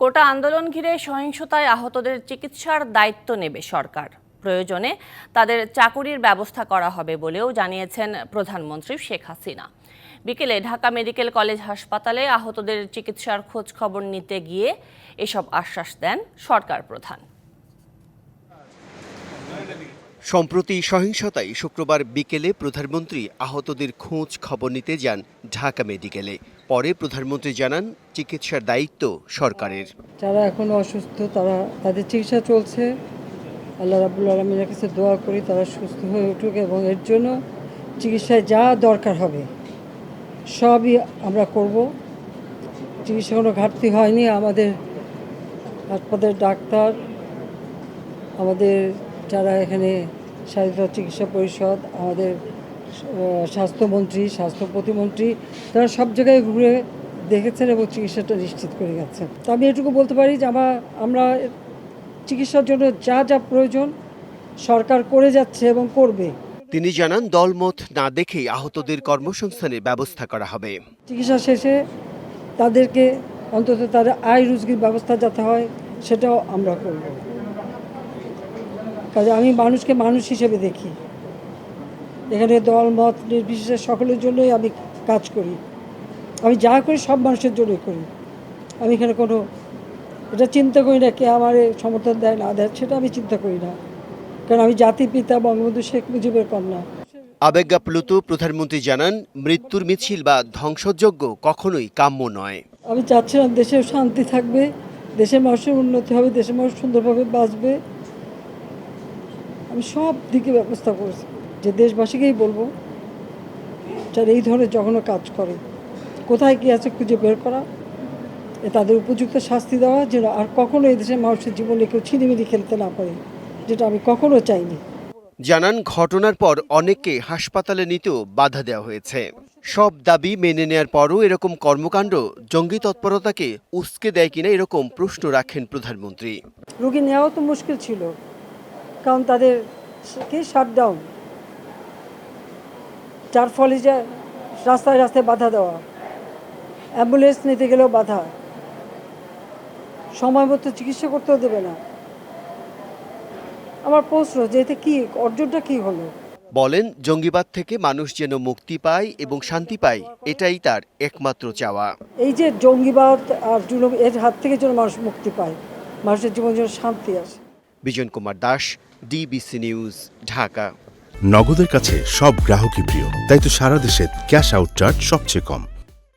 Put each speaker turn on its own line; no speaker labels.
কোটা আন্দোলন ঘিরে সহিংসতায় আহতদের চিকিৎসার দায়িত্ব নেবে সরকার। প্রয়োজনে তাদের চাকুরির ব্যবস্থা করা হবে বলেও জানিয়েছেন প্রধানমন্ত্রী শেখ হাসিনা। বিকেলে ঢাকা মেডিকেল কলেজ হাসপাতালে আহতদের চিকিৎসার খোঁজ খবর নিতে গিয়ে এসব আশ্বাস দেন সরকার প্রধান।
সম্প্রতি সহিংসতায় শুক্রবার বিকেলে প্রধানমন্ত্রী আহতদের খোঁজ খবর নিতে যান ঢাকা মেডিকেলে। পরে প্রধানমন্ত্রী জানান, চিকিৎসার দায়িত্ব সরকারের।
যারা এখন অসুস্থ, তারা তাদের চিকিৎসা চলছে। আল্লাহ রাবুল আলমিনের কাছে দোয়া করি তারা সুস্থ হয়ে উঠুক এবং এর জন্য চিকিৎসায় যা দরকার হবে, সবই আমরা করব। চিকিৎসা কোনো ঘাটতি হয়নি। আমাদের হাসপাতালের ডাক্তার, আমাদের যারা এখানে স্বাস্থ্য চিকিৎসা পরিষদ আমাদের স্বাস্থ্যমন্ত্রী স্বাস্থ্য প্রতিমন্ত্রী তারা সব জায়গায় ঘুরে দেখেছেন এবং চিকিৎসাটা নিশ্চিত করে গেছেন। তো আমি এটুকু বলতে পারি যে আমার আমরা চিকিৎসার জন্য যা যা প্রয়োজন সরকার করে যাচ্ছে এবং করবে।
তিনি জানান দলমত না দেখেই আহতদের কর্মসংস্থানের ব্যবস্থা করা হবে।
চিকিৎসা শেষে তাদেরকে অন্তত তাদের আয় রুজগির ব্যবস্থা যাতে হয় সেটাও আমরা করব। কাজে আমি মানুষকে মানুষ হিসেবে দেখি। এখানে দল মত নির্বিশেষে সকলের জন্যই আমি কাজ করি। আমি যা করি সব মানুষের জন্যই করি। আমি এখানে কোনো এটা চিন্তা করি না কে আমার সমর্থন দেয় না দেয় সেটা আমি চিন্তা করি না। কারণ আমি জাতির পিতা বঙ্গবন্ধু শেখ মুজিবের কন্যা।
আবেগাপ্লুত প্রধানমন্ত্রী জানান মৃত্যুর মিছিল বা ধ্বংসযোগ্য কখনোই কাম্য নয়।
আমি চাচ্ছিলাম দেশের শান্তি থাকবে দেশের মানুষের উন্নতি হবে দেশের মানুষ সুন্দরভাবে বাঁচবে। আমি সব দিকে ব্যবস্থা করেছি। যে দেশবাসীকেই বলব যারা এই ধরনের জঘন্য কাজ করে। কোথায় কি আছে খুঁজে বের করা এ তাদের উপযুক্ত শাস্তি দেওয়া যেন আর কখনো এই দেশের মানুষের জীবনে কেউ ছিনিমিনি খেলতে না পারে যেটা আমি কখনো চাইনি।
জানান ঘটনার পর অনেককে হাসপাতালে নিতেও বাধা দেওয়া হয়েছে। সব দাবি মেনে নেয়ার পরও এরকম কর্মকাণ্ড জঙ্গি তৎপরতাকে উস্কে দেয় কিনা এরকম প্রশ্ন রাখেন প্রধানমন্ত্রী।
রোগী নেওয়াও তো মুশকিল ছিল। কারণ তাদের কি? শাটডাউন যার ফলে যে রাস্তায় রাস্তায় বাধা দেওয়া। অ্যাম্বুলেন্স নিতে গেলেও বাধা। সময় মতো চিকিৎসা করতেও দেবে না। আমার প্রশ্ন যে এতে কি অর্জনটা কি হলো?
বলেন জঙ্গিবাদ থেকে মানুষ যেন মুক্তি পায় এবং শান্তি পায় এটাই তার একমাত্র চাওয়া।
এই যে জঙ্গিবাদ আর জুলুম এর হাত থেকে যেন মানুষ মুক্তি পায় মানুষের জীবন যেন শান্তি আসে।
Bijon Kumar Das DBC news Dhaka.
নগদের কাছে সব গ্রাহকই প্রিয়, তাই তো সারা দেশে ক্যাশ আউট চার্জ সবচেয়ে কম।